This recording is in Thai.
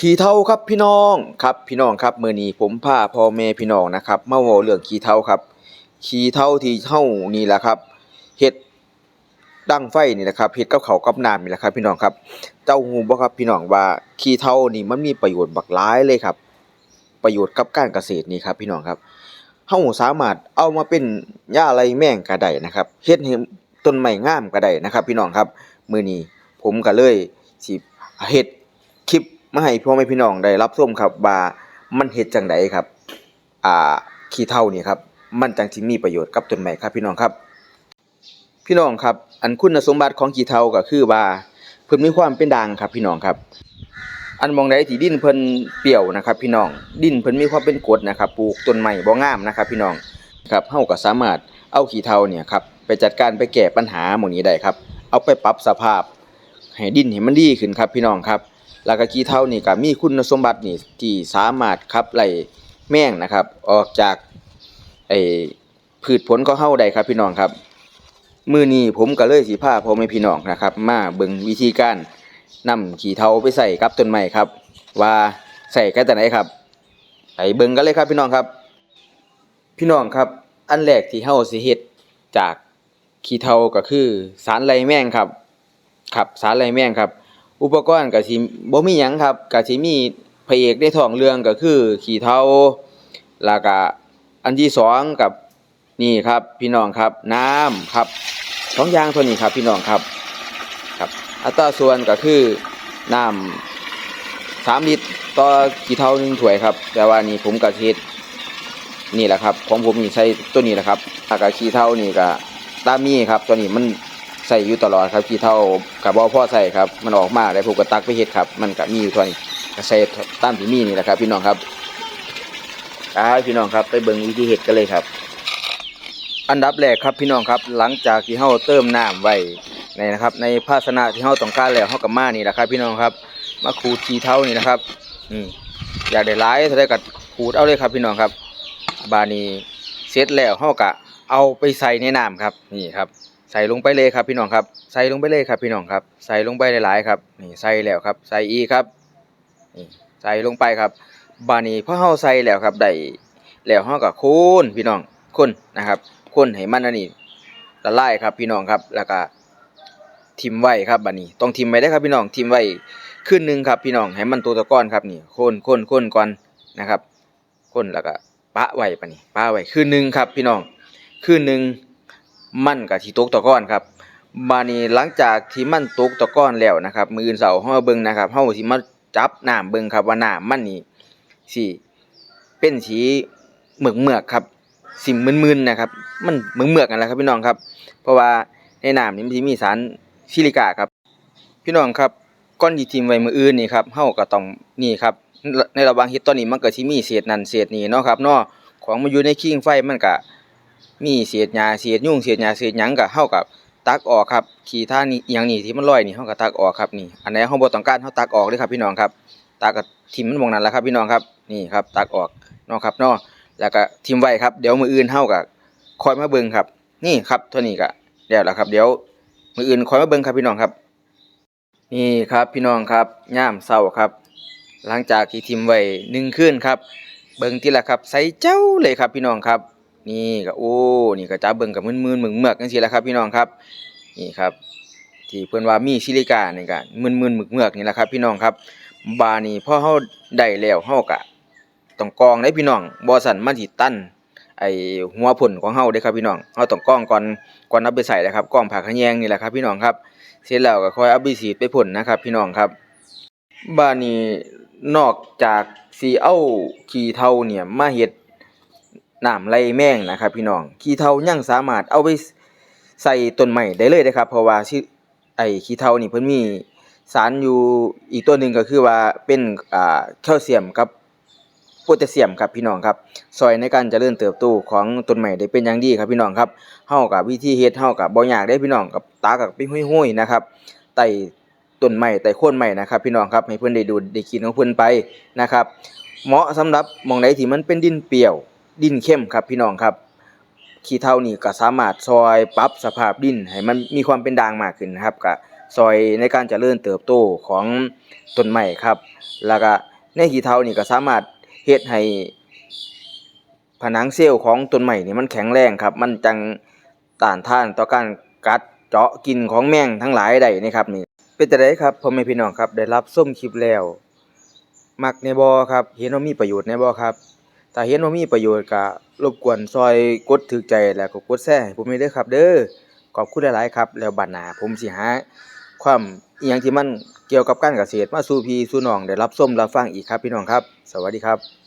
ขี้เถ้าครับพี่น้องครับพี่น้องครับมื้อนี้ผมพาพ่อแม่พี่น้องนะครับมาเว้าเรื่องขี้เถ้าครับขี้เถ้าที่เฮานี่แหละครับเฮ็ดดั้งไฟนี่แหละครับเฮ็ดกับข้าวกับน้ำนี่แหละครับ พี่น้องครับ เจ้าฮู้บ่ครับพี่น้องว่าขี้เถ้านี่มันมีประโยชน์บักหลายเลยครับ ประโยชน์กับการเกษตรนี่ครับพี่น้องครับเฮาสามารถเอามาเป็นยาไล่แมงก็ได้นะครับเฮ็ดให้ต้นไม้งามก็ได้นะครับ พี่น้องครับมื้อนี้ผมก็เลยสิเฮ็ด มาให้พ่อแม่พี่น้องได้รับชมครับว่ามันเฮ็ดจังไดครับ อ่าขี้เถ้านี่ครับ มันจังสิมีประโยชน์กับต้นไม้ครับพี่น้องครับ พี่น้องครับ อันคุณสมบัติของขี้เถ้าก็คือว่าเพิ่นมีความเป็นด่างครับพี่น้องครับ อันมองใดที่ดินเพิ่นเปรี่ยวนะครับ พี่น้อง ดินเพิ่นมีความเป็นกรดนะครับ ปลูกต้นไม้บ่งามนะครับ พี่น้องครับเฮาก็สามารถเอาขี้เถ้าเนี่ยครับไปจัดการไปแก้ปัญหาหมู่นี้ได้ครับ เอาไปปรับสภาพให้ดินให้มันดีขึ้นครับพี่น้องครับ แล้วก็ขี้เถ้านี่ก็มีคุณสมบัตินี่ที่สามารถขับไล่แมงนะครับ ออกจากไอ้พืชผลของเฮาได้ครับพี่น้องครับมื้อนี้ผมก็เลยสิพาพ่อแม่พี่น้องนะครับ มาเบิ่งวิธีการนำขี้เถ้าไปใส่กับต้นไม้ครับ ว่าใส่กันแต่ไหนครับไปเบิ่งกันเลยครับพี่น้องครับ พี่น้องครับ อันแรกที่เฮาสิเฮ็ดจากขี้เถ้าก็คือสารไล่แมงครับครับสารไล่แมงครับ อุปกรณ์ก็สิบ่มีหยังครับก็สิมีพระเอกในท้องเรื่องก็คือขี้เถ้าแล้วก็อันที่สองกับนี่ครับพี่น้องครับน้ำครับสองอย่างเท่านี้ครับพี่น้องครับครับ อัตราส่วนก็คือน้ำสามลิตรต่อขี้เถ้าหนึ่งถ้วยครับ แต่ว่านี่ผมก็เฮ็ดนี่แหละครับ ของผมนี่ใช้ตัวนี้แหละครับถ้าก็ขี้เถ้านี่ก็ตามีครับตัวนี้มัน ใส่อยู่ตลอดครับขี้เท่ากับบ่พ่อใส่ครับมันออกมาได้ผมก็ตักไปเฮ็ดครับ มันก็มีอยู่ท่านี้ก็ใส่ตามที่มีนี่แหละครับ พี่น้องครับอ่าพี่น้องครับ ไปเบิ่งวิธีเฮ็ดกันเลยครับ อันดับแรกครับพี่น้องครับ หลังจากที่เฮาเติมน้ำไว้ในนะครับ ในภาชนะที่เฮาต้องการแล้วเฮาก็มานี่แหละครับ พี่น้องครับมาขูดขี้เท่านี่นะครับนี่อยากได้หลายเท่าใดก็ขูดเอาเลยครับ พี่น้องครับ บานีเสร็จแล้วเฮาก็เอาไปใส่ในน้ำครับ นี่ครับ ใส่ลงไปเลยครับพี่น้องครับ ใส่ลงไปเลยครับพี่น้องครับ ใส่ลงไปหลายๆครับ นี่ใส่แล้วครับ ใส่อีกครับ นี่ใส่ลงไปครับ บานี้พอเฮาใส่แล้วครับได้แล้วเฮาก็คนพี่น้องคนนะครับคนให้มันอันนี้ละลายครับพี่น้องครับ แล้วก็ทิมไว้ครับบานี้ต้องทิมไว้ได้ครับพี่น้องทิมไว้คืนหนึงครับพี่น้องให้มันตัวตะก้อนครับนี่คนคนคนก่อนนะครับคนแล้วก็ปะไว้ปะนี่ปะไว้คืนหนึงครับพี่น้องคืนหนึง มันกับที่ตกตะก้อนครับบานี้หลังจากที่มันตกตะก้อนแล้วนะครับมืออื่นเสาเฮาเบิ่งนะครับเฮาสิมาจับน้ำเบิ่งครับว่าน้ำมันนี่สิเป็นสีเหมือกเมือกครับสิมึนๆนะครับ มันเหมือกเมือกกันแหละครับพี่น้องครับ เพราะว่าในน้ำนี่มันสิมีสารซิลิกาครับ พี่น้องครับก้อนที่ทิมไว้มืออื่นนี่ครับเฮาก็ต้องนี่ครับในระหว่างเฮ็ดตอนนี้มันก็สิมีเศษนั่นเศษนี่เนาะครับเนาะของมันอยู่ในคิงไฟมันก็ มีเศษหญ้าเศษยุ่งเศษหญ้าเศษหยังก็เฮากับตักออกครับขี้ท่านี่อหยังนี่ที่มันลอยนี่เฮาก็ตักออกครับนี่อันไหนเฮาบ่ต้องการเฮาตักออกเลยครับพี่น้องครับตักก็ทิ่มมันหมองนั้นแหละครับพี่น้องครับนี่ครับตักออกเนาะครับเนาะแล้วก็ทิ่มไว้ครับเดี๋ยวมื้ออื่นเฮาก็คอยมาเบิ่งครับ นี่ครับเท่านี้ก็แล้วล่ะครับเดี๋ยวมื้ออื่นคอยมาเบิ่งครับพี่น้องครับ นี่ครับพี่น้องครับยามเช้าครับ หลังจากที่ทิ่มไว้หนึ่งคืนครับ เบิ่งทีละครับใส่เจ้าเลยครับพี่น้องครับ นี่ก็โอ้ นี่ก็จับเบิ่งกับมึนๆมึกๆจังซี่แหละครับพี่น้องครับ นี่ครับ ที่เพิ่นว่ามีซิลิกานี่ก็มึนๆมึกๆนี่แหละครับ พี่น้องครับ บานี้พอเฮาได้แล้วเฮาก็ต้องกองได้พี่น้องบ่สั่นมันสิตันไอหัวผลของเฮาเด้ครับพี่น้องเฮาต้องกองก่อนก่อนเอาไปใส่นะครับกองผักขะแยงนี่แหละครับ พี่น้องครับ เสร็จแล้วก็ค่อยเอาไปฉีดไปพ่นะครับ พี่น้องครับบานี้นอกจากสิเอาขี้เถ้าเนี่ยมาเฮ็ด น้ำไล่แมงนะครับ พี่น้องขี้เถ้ายังสามารถเอาไปใส่ต้นไม้ได้เลยนะครับ เพราะว่าสิไอ้ขี้เถ้านี่เพิ่นมีสารอยู่อีกตัวหนึ่งก็คือว่าเป็นอ่าแคลเซียมกับโพแทสเซียมครับพี่น้องครับช่วยในการเจริญเติบโตของต้นไม้ได้เป็นอย่างดีครับพี่น้องครับเฮากับวิธีเฮ็ดเฮากับบ่ยากได้พี่น้องกับตากับไปห้อยๆนะครับไต่ต้นไม้ไต่โคนไม้นะครับ พี่น้องครับให้เพิ่นได้ดูได้กินของเพิ่นไปนะครับ เหมาะสำหรับมองใดที่มันเป็นดินเปียว ดินเข้มครับพี่น้องครับ ขี้เถ้านี่ก็สามารถซอยปรับสภาพดินให้มันมีความเป็นด่างมากขึ้นนะครับก็ซอยในการเจริญเติบโตของต้นไม้ครับ แล้วก็ในขี้เถ้านี่ก็สามารถเฮ็ดให้ผนังเซลล์ของต้นไม้นี่มันแข็งแรงครับ มันจังต้านทานต่อการกัดเจาะกินของแมงทั้งหลายได้นี่ครับนี่เป็นจังไดครับพ่อแม่พี่น้องครับได้รับชมคลิปแล้ว มักแน่บ่ครับ เห็นว่ามีประโยชน์แน่บ่ครับ ถ้าเห็นว่ามีประโยชน์ก็รบกวนซอยกดถือใจแล้วก็กดแชร์ให้ผมด้วยเด้ครับ เด้อขอบคุณหลายๆครับ แล้วบัดหน้าผมสิหาความอีหยังที่มันเกี่ยวกับการเกษตรมาสู่พี่สู่น้องได้รับส้มรับฟังอีกครับพี่น้องครับ สวัสดีครับ